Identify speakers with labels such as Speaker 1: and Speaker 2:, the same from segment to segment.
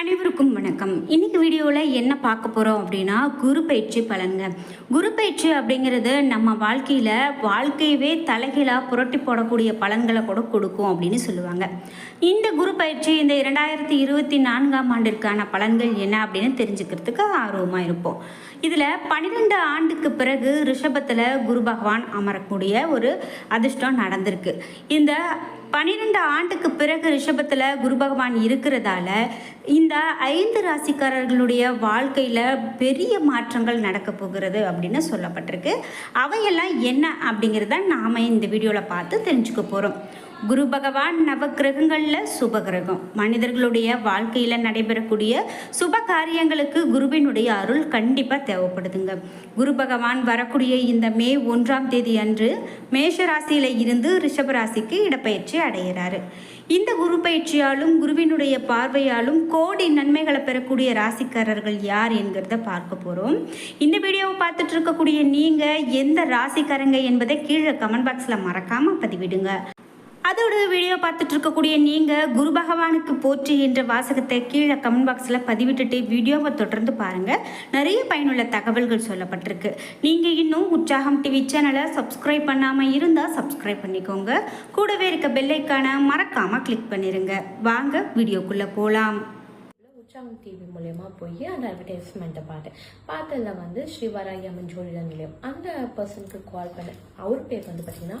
Speaker 1: அனைவருக்கும் வணக்கம். இன்னைக்கு வீடியோவில் என்ன பார்க்க போகிறோம் அப்படின்னா குரு பயிற்சி பலன்கள் குரு பயிற்சி அப்படிங்கிறது நம்ம வாழ்க்கையில் வாழ்க்கையவே தலைகீழாக புரட்டி போடக்கூடிய பலன்களை கூட கொடுக்கும் அப்படின்னு சொல்லுவாங்க. இந்த குரு பயிற்சி இந்த இரண்டாயிரத்தி இருபத்தி நான்காம் ஆண்டிற்கான பலன்கள் என்ன அப்படின்னு தெரிஞ்சுக்கிறதுக்கு ஆர்வமாக இருப்போம். இதில் பன்னிரெண்டு ஆண்டுக்கு பிறகு ரிஷபத்தில் குரு பகவான் அமரக்கூடிய ஒரு அதிர்ஷ்டம் நடந்திருக்கு. இந்த பன்னிரெண்டு ஆண்டுக்கு பிறகு ரிஷபத்தில் குரு பகவான் இருக்கிறதால இந்த ஐந்து ராசிக்காரர்களுடைய வாழ்க்கையில் பெரிய மாற்றங்கள் நடக்க போகிறது அப்படின்னு சொல்லப்பட்டிருக்கு. அவையெல்லாம் என்ன அப்படிங்கிறத நாம் இந்த வீடியோவில் பார்த்து தெரிஞ்சுக்க போகிறோம் குரு பகவான் நவகிரகங்களில் சுபகிரகம். மனிதர்களுடைய வாழ்க்கையில் நடைபெறக்கூடிய சுப காரியங்களுக்கு குருவினுடைய அருள் கண்டிப்பாக தேவைப்படுதுங்க. குரு பகவான் வரக்கூடிய இந்த மே ஒன்றாம் தேதி அன்று மேஷ ராசியில் இருந்து ரிஷபராசிக்கு இடப்பெயர்ச்சி அடைகிறாரு இந்த குரு பயிற்சியாலும் குருவினுடைய பார்வையாலும் கோடி நன்மைகளை பெறக்கூடிய ராசிக்காரர்கள் யார் என்கிறத பார்க்க போகிறோம் இந்த வீடியோவை பார்த்துட்டு இருக்கக்கூடிய நீங்கள் எந்த ராசிக்காரங்க என்பதை கீழே கமெண்ட் பாக்ஸில் மறக்காமல் பதிவிடுங்க. அதோட வீடியோ பார்த்துட்டு இருக்கக்கூடிய நீங்கள் குரு பகவானுக்கு போற்றி என்ற வாசகத்தை கீழே கமெண்ட் பாக்ஸில் பதிவிட்டுட்டு வீடியோவை தொடர்ந்து பாருங்கள் நிறைய பயனுள்ள தகவல்கள் சொல்லப்பட்டிருக்கு. நீங்கள் இன்னும் உற்சாகம் டிவி சேனலை சப்ஸ்கிரைப் பண்ணாமல் இருந்தால் சப்ஸ்கிரைப் பண்ணிக்கோங்க. கூடவே இருக்க பெல்லைக்கான மறக்காமல் கிளிக் பண்ணிடுங்க வாங்க வீடியோக்குள்ளே போகலாம்
Speaker 2: உற்சாகம் டிவி மூலயமா போய் அந்த அட்வர்டைஸ்மெண்ட்டை பார்த்தேன் பார்த்ததுல வந்து ஸ்ரீவராயம்மன் ஜோதிட நிலையம். அந்த பர்சனுக்கு கால் பண்ணேன் அவர் பேர் வந்து பார்த்தீங்கன்னா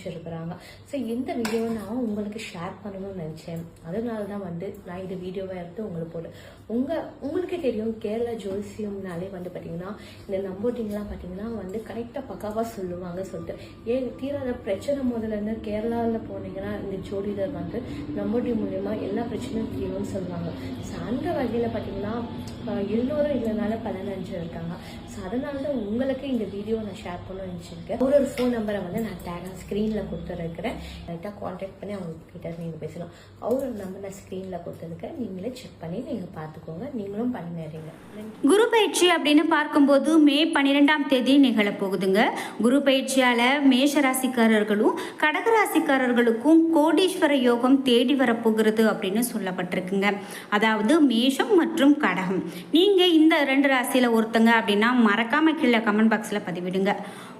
Speaker 2: அடைஞ்சிருக்கிறாங்க ஸோ இந்த வீடியோவை நான் உங்களுக்கு ஷேர் பண்ணணும்னு நினச்சேன். அதனால தான் வந்து நான் இந்த வீடியோவை எடுத்து உங்களுக்கு போட்டேன் உங்கள் உங்களுக்கே தெரியும் கேரளா ஜோசியம்னாலே வந்து பார்த்தீங்கன்னா இந்த நம்போட்டிங்லாம் பார்த்தீங்கன்னா வந்து கரெக்டாக பக்காவாக சொல்லுவாங்க சொல்லிட்டு. ஏன் தீராத பிரச்சனை முதல்லருந்து கேரளாவில் போனீங்கன்னா இந்த ஜோடிடர் வந்து நம்போட்டி மூலயமா எல்லா பிரச்சனையும் தீரும்னு சொல்லுவாங்க. ஸோ அந்த வகையில் பார்த்தீங்கன்னா எல்லோரும் இதனால பலனடைஞ்சு இருக்காங்க. ஸோ அதனால தான் உங்களுக்கு இந்த வீடியோ நான் ஷேர் பண்ணணும்னு நினச்சிருக்கேன். ஒரு ஒரு ஃபோன் நம்பரை வந்து நான் டேகாக ஸ்க்ரீனில் கொடுத்துருக்கிறேன். லைட்டாக காண்டாக்ட் பண்ணி அவங்க கிட்ட நீங்கள் பேசலாம். அவரோட நம்பர் நான் ஸ்க்ரீனில் கொடுத்துருக்கேன் நீங்களே செக் பண்ணி நீங்கள் பார்த்துக்கோங்க. நீங்களும் பண்ணிடுறீங்க
Speaker 1: குரு பயிற்சி அப்படின்னு பார்க்கும்போது மே பன்னிரெண்டாம் தேதி நிகழப்போகுதுங்க குரு பயிற்சியால் மேஷ ராசிக்காரர்களும் கடக ராசிக்காரர்களுக்கும் கோடீஸ்வர யோகம் தேடி வரப்போகிறது அப்படின்னு சொல்லப்பட்டிருக்குங்க. அதாவது மேஷம் மற்றும் கடகம். நீங்கள் இந்த ரெண்டு ராசியில் ஒருத்தங்க அப்படின்னா மறக்காமல் கீழே கமெண்ட் பாக்ஸில் பதிவிடுங்க.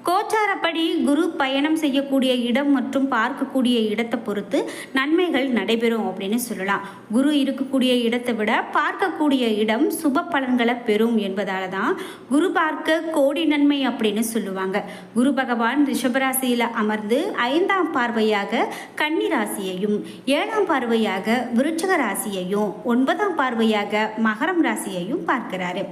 Speaker 1: கோச்சாரப்படி குரு பயணம் செய்யக்கூடிய இடம் மற்றும் பார்க்கக்கூடிய இடத்தை பொறுத்து நன்மைகள் நடைபெறும் அப்படின்னு சொல்லலாம். குரு இருக்கக்கூடிய இடத்தை விட பார்க்கக்கூடிய இடம் சுப பலன்களை பெறும் என்பதால தான் குரு பார்க்க கோடி நன்மை அப்படின்னு சொல்லுவாங்க. குரு பகவான் ரிஷபராசியில் அமர்ந்து ஐந்தாம் பார்வையாக கன்னி ராசியையும் ஏழாம் பார்வையாக விருச்சக ராசியையும் ஒன்பதாம் பார்வையாக மகரம் ராசியையும் பார்க்கிறாரு.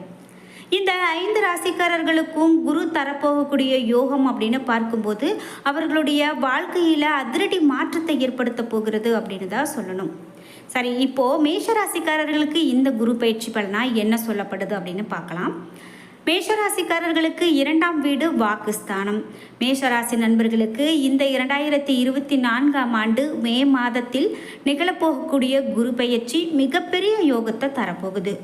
Speaker 1: இந்த ஐந்து ராசிக்காரர்களுக்கும் குரு தரப்போகக்கூடிய யோகம் அப்படின்னு பார்க்கும்போது அவர்களுடைய வாழ்க்கையில் அதிரடி மாற்றத்தை ஏற்படுத்த போகிறது அப்படின்னு தான் சொல்லணும். சரி இப்போது மேஷ ராசிக்காரர்களுக்கு இந்த குரு பயிற்சி பலனா என்ன சொல்லப்படுது அப்படின்னு பார்க்கலாம். மேஷராசிக்காரர்களுக்கு இரண்டாம் வீடு வாக்குஸ்தானம். மேஷராசி நண்பர்களுக்கு இந்த இரண்டாயிரத்தி இருபத்தி நான்காம் ஆண்டு மே மாதத்தில் நிகழப்போகக்கூடிய குரு பயிற்சி மிகப்பெரிய யோகத்தை தரப்போகுது.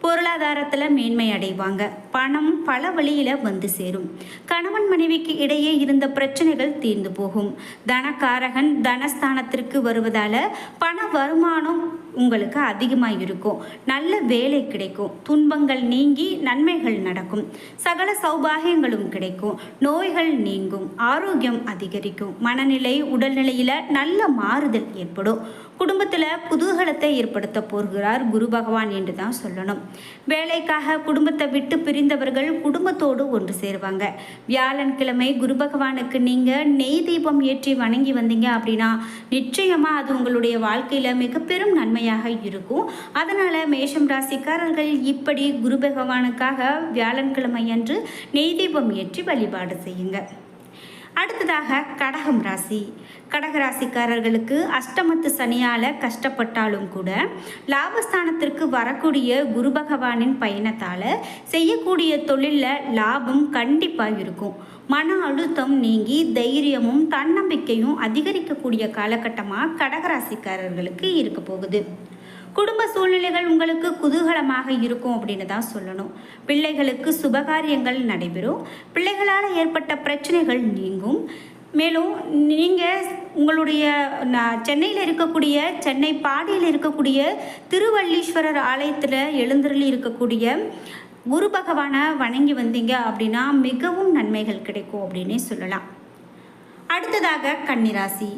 Speaker 1: பொருளாதாரத்தில் மேன்மை அடைவாங்க. பணம் பல வழியில் வந்து சேரும். கணவன் மனைவிக்கு இடையே இருந்த பிரச்சனைகள் தீர்ந்து போகும். தனக்காரகன் தனஸ்தானத்திற்கு வருவதால் பண வருமானம் உங்களுக்கு அதிகமாக இருக்கும். நல்ல வேலை கிடைக்கும். துன்பங்கள் நீங்கி நன்மைகள் நடக்கும். சகல சௌபாகியங்களும் கிடைக்கும். நோய்கள் நீங்கும். ஆரோக்கியம் அதிகரிக்கும். மனநிலை உடல்நிலையில் நல்ல மாறுதல் ஏற்படும். குடும்பத்தில் குதூகலத்தை ஏற்படுத்த போகிறார் குரு பகவான் என்று தான் சொல்லணும். வேலைக்காக குடும்பத்தை விட்டு பிரிந்தவர்கள் குடும்பத்தோடு ஒன்று சேருவாங்க. வியாழன்கிழமை குரு பகவானுக்கு நீங்கள் நெய் தீபம் ஏற்றி வணங்கி வந்தீங்க அப்படின்னா நிச்சயமாக அது உங்களுடைய வாழ்க்கையில் மிக பெரும் நன்மையாக இருக்கும். அதனால் மேஷம் ராசிக்காரர்கள் இப்படி குரு பகவானுக்காக வியாழன்கிழமை அன்று நெய் தீபம் ஏற்றி வழிபாடு செய்யுங்க. அடுத்ததாக கடகம் ராசி. கடக ராசிக்காரர்களுக்கு அஷ்டமத்து சனியால் கஷ்டப்பட்டாலும் கூட லாபஸ்தானத்திற்கு வரக்கூடிய குரு பகவானின் பயணத்தால் செய்யக்கூடிய தொழிலில் லாபம் கண்டிப்பாக இருக்கும். மன அழுத்தம் நீங்கி தைரியமும் தன்னம்பிக்கையும் அதிகரிக்கக்கூடிய காலகட்டமாக கடகராசிக்காரர்களுக்கு இருக்க போகுது. குடும்ப சூழ்நிலைகள் உங்களுக்கு குதூகலமாக இருக்கும் அப்படின்னு தான் சொல்லணும். பிள்ளைகளுக்கு சுபகாரியங்கள் நடைபெறும். பிள்ளைகளால் ஏற்பட்ட பிரச்சனைகள் நீங்கும். மேலும் நீங்கள் உங்களுடைய சென்னையில் இருக்கக்கூடிய சென்னை பாடியில் இருக்கக்கூடிய திருவள்ளீஸ்வரர் ஆலயத்தில் எழுந்தருளி இருக்கக்கூடிய குரு பகவானை வணங்கி வந்தீங்க அப்படின்னா மிகவும் நன்மைகள் கிடைக்கும் அப்படின்னே சொல்லலாம். அடுத்ததாக கன்னிராசி.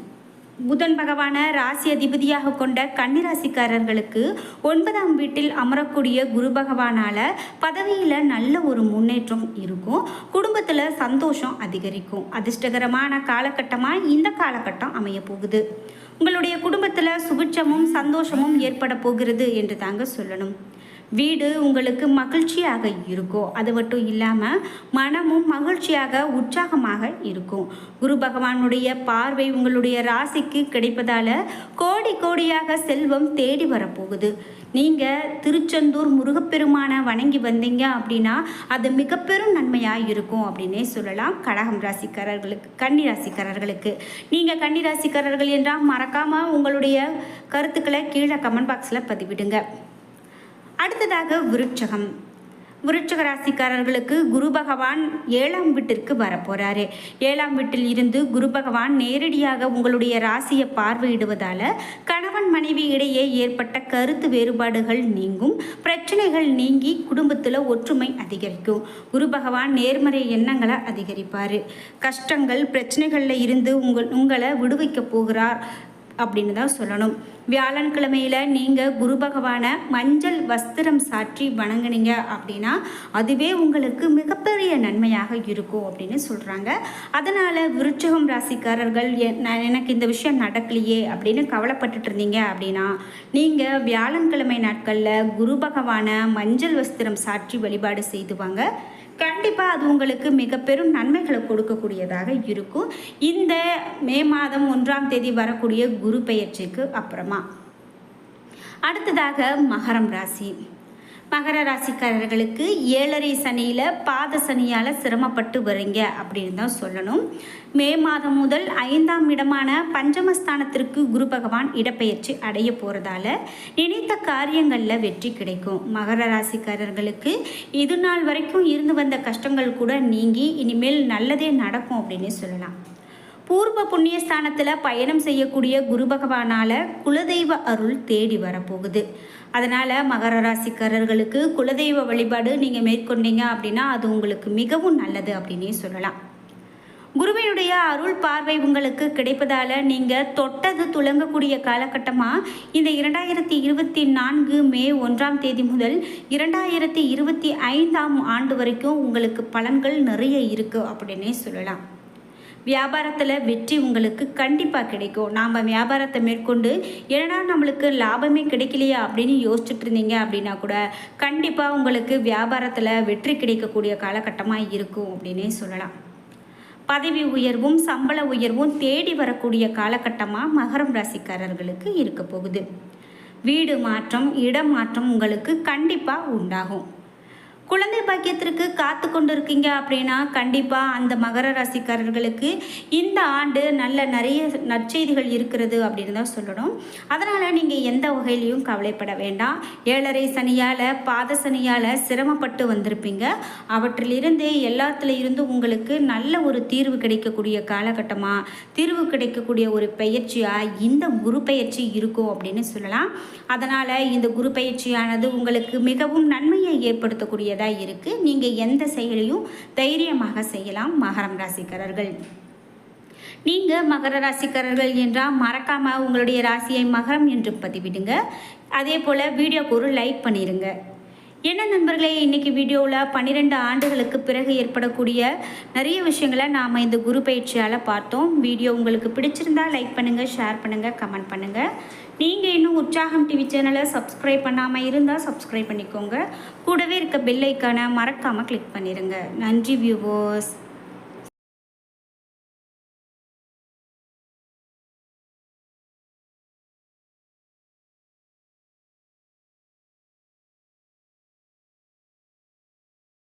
Speaker 1: புதன் பகவான ராசி அதிபதியாக கொண்ட கன்னிராசிக்காரர்களுக்கு ஒன்பதாம் வீட்டில் அமரக்கூடிய குரு பகவானால் பதவியில் நல்ல ஒரு முன்னேற்றம் இருக்கும். குடும்பத்தில் சந்தோஷம் அதிகரிக்கும். அதிர்ஷ்டகரமான காலகட்டமாக இந்த காலகட்டம் அமைய போகுது. உங்களுடைய குடும்பத்தில் சுபிட்சமும் சந்தோஷமும் ஏற்பட போகிறது என்று தாங்க சொல்லணும். வீடு உங்களுக்கு மகிழ்ச்சியாக இருக்கும். அது மட்டும் இல்லாமல் மனமும் மகிழ்ச்சியாக உற்சாகமாக இருக்கும். குரு பகவானுடைய பார்வை உங்களுடைய ராசிக்கு கிடைப்பதால் கோடி கோடியாக செல்வம் தேடி வரப்போகுது. நீங்கள் திருச்செந்தூர் முருகப்பெருமானை வணங்கி வந்தீங்க அப்படின்னா அது மிக பெரும் நன்மையாக இருக்கும் அப்படின்னே சொல்லலாம் கடகம் ராசிக்காரர்களுக்கு கன்னி ராசிக்காரர்களுக்கு. நீங்கள் கன்னி ராசிக்காரர்கள் என்றால் மறக்காமல் உங்களுடைய கருத்துக்களை கீழே கமெண்ட் பாக்ஸில் பதிவிடுங்க. அடுத்ததாக விருட்சகம். விருட்சக ராசிக்காரர்களுக்கு குரு பகவான் ஏழாம் வீட்டிற்கு வரப்போகிறாரு ஏழாம் வீட்டில் இருந்து குரு பகவான் நேரடியாக உங்களுடைய ராசியை பார்வையிடுவதால் கணவன் மனைவி இடையே ஏற்பட்ட கருத்து வேறுபாடுகள் நீங்கும். பிரச்சனைகள் நீங்கி குடும்பத்தில் ஒற்றுமை அதிகரிக்கும். குரு பகவான் நேர்மறை எண்ணங்களை அதிகரிப்பார். கஷ்டங்கள் பிரச்சனைகளில் இருந்து உங்கள் உங்களை விடுவிக்க போகிறார். அப்படின்னு தான் சொல்லணும். வியாழன்கிழமையில் நீங்கள் குரு பகவானை மஞ்சள் வஸ்திரம் சாற்றி வணங்குனீங்க அப்படின்னா அதுவே உங்களுக்கு மிகப்பெரிய நன்மையாக இருக்கும் அப்படின்னு சொல்கிறாங்க அதனால் விருச்சகம் ராசிக்காரர்கள் நான் எனக்கு இந்த விஷயம் நடக்கலையே அப்படின்னு கவலைப்பட்டுட்டு இருந்தீங்க அப்படின்னா நீங்கள் வியாழன்கிழமை நாட்களில் குரு பகவானை மஞ்சள் வஸ்திரம் சாற்றி வழிபாடு செய்துவாங்க கண்டிப்பாக அது உங்களுக்கு மிக பெரும் நன்மைகளை கொடுக்கக்கூடியதாக இருக்கும். இந்த மே மாதம் ஒன்றாம் தேதி வரக்கூடிய குரு பெயர்ச்சிக்கு அப்புறமா. அடுத்ததாக மகரம் ராசி. மகர ராசிக்காரர்களுக்கு ஏழரை சனியில் பாத சனியால் சிரமப்பட்டு வரீங்க அப்படின்னு தான் சொல்லணும். மே மாதம் முதல் ஐந்தாம் இடமான பஞ்சமஸ்தானத்திற்கு குரு பகவான் இடப்பெயர்ச்சி அடைய போகிறதால நினைத்த காரியங்களில் வெற்றி கிடைக்கும். மகர ராசிக்காரர்களுக்கு இது நாள் வரைக்கும் இருந்து வந்த கஷ்டங்கள் கூட நீங்கி இனிமேல் நல்லதே நடக்கும் அப்படின்னு சொல்லலாம். பூர்வ புண்ணியஸ்தானத்தில் பயணம் செய்யக்கூடிய குரு பகவானால் குலதெய்வ அருள் தேடி வரப்போகுது. அதனால் மகர ராசிக்காரர்களுக்கு குலதெய்வ வழிபாடு நீங்கள் மேற்கொண்டீங்க அப்படின்னா அது உங்களுக்கு மிகவும் நல்லது அப்படின்னே சொல்லலாம். குருவினுடைய அருள் பார்வை உங்களுக்கு கிடைப்பதால் நீங்கள் தொட்டது துலங்கக்கூடிய காலகட்டமாக இந்த இரண்டாயிரத்தி இருபத்தி நான்கு மே ஒன்றாம் தேதி முதல் இரண்டாயிரத்தி இருபத்தி ஐந்தாம் ஆண்டு வரைக்கும் உங்களுக்கு பலன்கள் நிறைய இருக்குது அப்படின்னே சொல்லலாம். வியாபாரத்தில் வெற்றி உங்களுக்கு கண்டிப்பாக கிடைக்கும். நாம் வியாபாரத்தை மேற்கொண்டு என்னடா நம்மளுக்கு லாபமே கிடைக்கலையா அப்படின்னு யோசிச்சுட்டு இருந்தீங்க அப்படின்னா கூட கண்டிப்பாக உங்களுக்கு வியாபாரத்தில் வெற்றி கிடைக்கக்கூடிய காலகட்டமாக இருக்கும் அப்படின்னே சொல்லலாம். பதவி உயர்வும் சம்பள உயர்வும் தேடி வரக்கூடிய காலகட்டமாக மகரம் ராசிக்காரர்களுக்கு இருக்க போகுது. வீடு மாற்றம் இடம் மாற்றம் உங்களுக்கு கண்டிப்பாக உண்டாகும். குழந்தை பாக்கியத்திற்கு காத்து கொண்டு இருக்கீங்க அப்படின்னா கண்டிப்பாக அந்த மகர ராசிக்காரர்களுக்கு இந்த ஆண்டு நல்ல நிறைய நற்செய்திகள் இருக்கிறது அப்படின்னு தான் சொல்லணும். அதனால் நீங்கள் எந்த வகையிலையும் கவலைப்பட வேண்டாம். ஏழரை சனியால் பாத சனியால் சிரமப்பட்டு வந்திருப்பீங்க. அவற்றிலிருந்து எல்லாத்துல இருந்து உங்களுக்கு நல்ல ஒரு தீர்வு கிடைக்கக்கூடிய காலகட்டமாக தீர்வு கிடைக்கக்கூடிய ஒரு பயிற்சியாக இந்த குரு பயிற்சி இருக்கும் அப்படின்னு சொல்லலாம். அதனால் இந்த குரு பயிற்சியானது உங்களுக்கு மிகவும் நன்மையை ஏற்படுத்தக்கூடியது ஏற்படுத்தக்கூடியதாக இருக்குது நீங்கள் எந்த செயலையும் தைரியமாக செய்யலாம் மகரம் ராசிக்காரர்கள். நீங்கள் மகர ராசிக்காரர்கள் என்றால் மறக்காமல் உங்களுடைய ராசியை மகரம் என்று பதிவிடுங்க. அதே போல் வீடியோக்கு ஒரு லைக் பண்ணிடுங்க என்ன நண்பர்களே இன்றைக்கி வீடியோவில் பன்னிரெண்டு ஆண்டுகளுக்கு பிறகு ஏற்படக்கூடிய நிறைய விஷயங்களை நாம் இந்த குரு பயிற்சியால் பார்த்தோம். வீடியோ உங்களுக்கு பிடிச்சிருந்தா லைக் பண்ணுங்கள் ஷேர் பண்ணுங்கள் கமெண்ட் பண்ணுங்கள் நீங்கள் இன்னும் உற்சாகம் டிவி சேனலை சப்ஸ்கிரைப் பண்ணாமல் இருந்தால் சப்ஸ்கிரைப் பண்ணிக்கோங்க. கூடவே இருக்க பெல் ஐக்கானை மறக்காமல் கிளிக் பண்ணிடுங்க நன்றி வியூவர்ஸ்